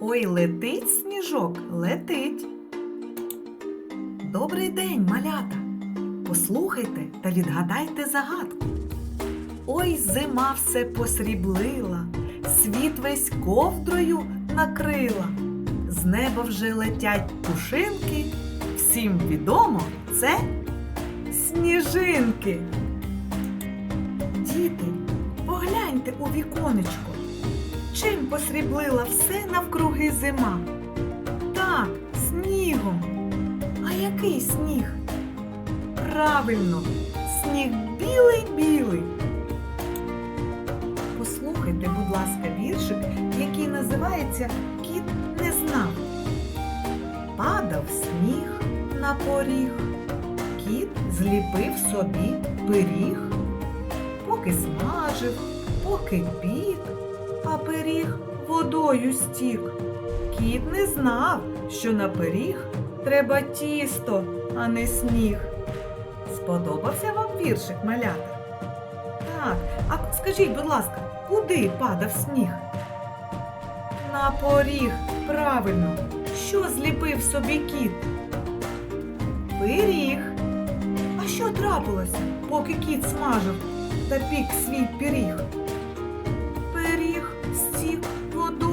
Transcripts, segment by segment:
Ой, летить сніжок, летить. Добрий день, малята. Послухайте та відгадайте загадку. Ой, зима все посріблила, світ весь ковдрою накрила. З неба вже летять пушинки. Всім відомо це сніжинки. Діти, погляньте у віконечко. Чим посріблила все навкруги зима? Так, снігом. А який сніг? Правильно, сніг білий-білий. Послухайте, будь ласка, віршик, який називається Кіт не знав. Падав сніг на поріг. Кіт зліпив собі пиріг. Поки смажив, поки пік, а пиріг водою стік. Кіт не знав, що на пиріг треба тісто, а не сніг. Сподобався вам віршик, малята? Так, а скажіть, будь ласка, куди падав сніг? На поріг, правильно. Що зліпив собі кіт? Пиріг. А що трапилося, поки кіт смажив та пік свій пиріг?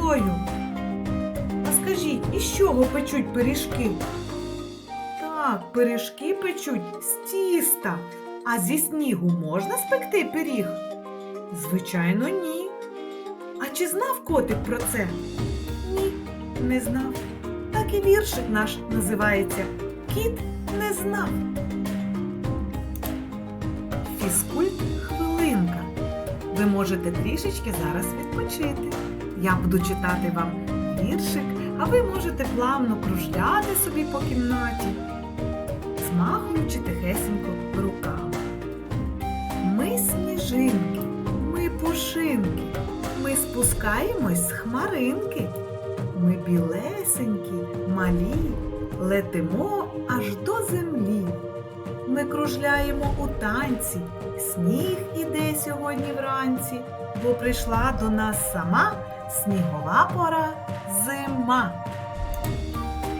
Водою. А скажіть, із чого печуть пиріжки? Так, пиріжки печуть з тіста. А зі снігу можна спекти пиріг? Звичайно, ні. А чи знав котик про це? Ні, не знав. Так і віршик наш називається Кіт не знав. Фізкульт хвилинка. Ви можете трішечки зараз відпочити. Я буду читати вам віршик, а ви можете плавно кружляти собі по кімнаті, змахуючи тихесенько руками. Ми сніжинки, ми пушинки, ми спускаємось з хмаринки. Ми білесенькі, малі, летимо аж до землі. Ми кружляємо у танці, сніг іде сьогодні вранці, бо прийшла до нас сама снігова пора зима.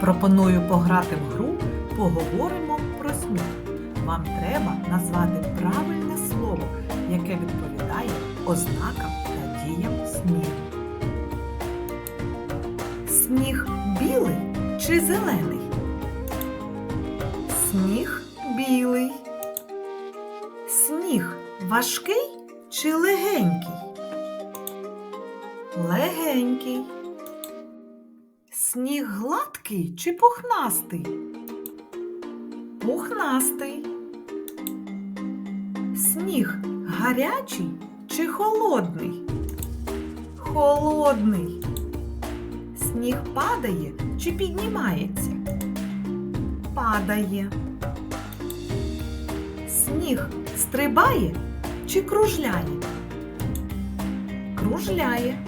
Пропоную пограти в гру, поговоримо про сніг. Вам треба назвати правильне слово, яке відповідає ознакам та діям снігу. Сніг білий чи зелений? Сніг білий. Сніг важкий чи легенький? Легенький. Сніг гладкий чи пухнастий? Пухнастий. Сніг гарячий чи холодний? Холодний. Сніг падає чи піднімається? Падає. Сніг стрибає чи кружляє? Кружляє.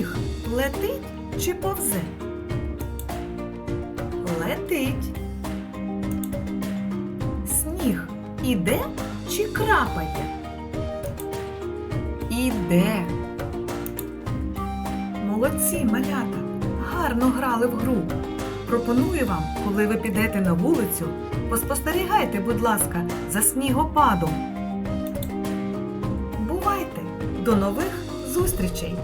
Сніг летить чи повзе? Летить. Сніг іде чи крапає? Іде. Молодці, малята, гарно грали в гру. Пропоную вам, коли ви підете на вулицю, поспостерігайте, будь ласка, за снігопадом. Бувайте! До нових зустрічей!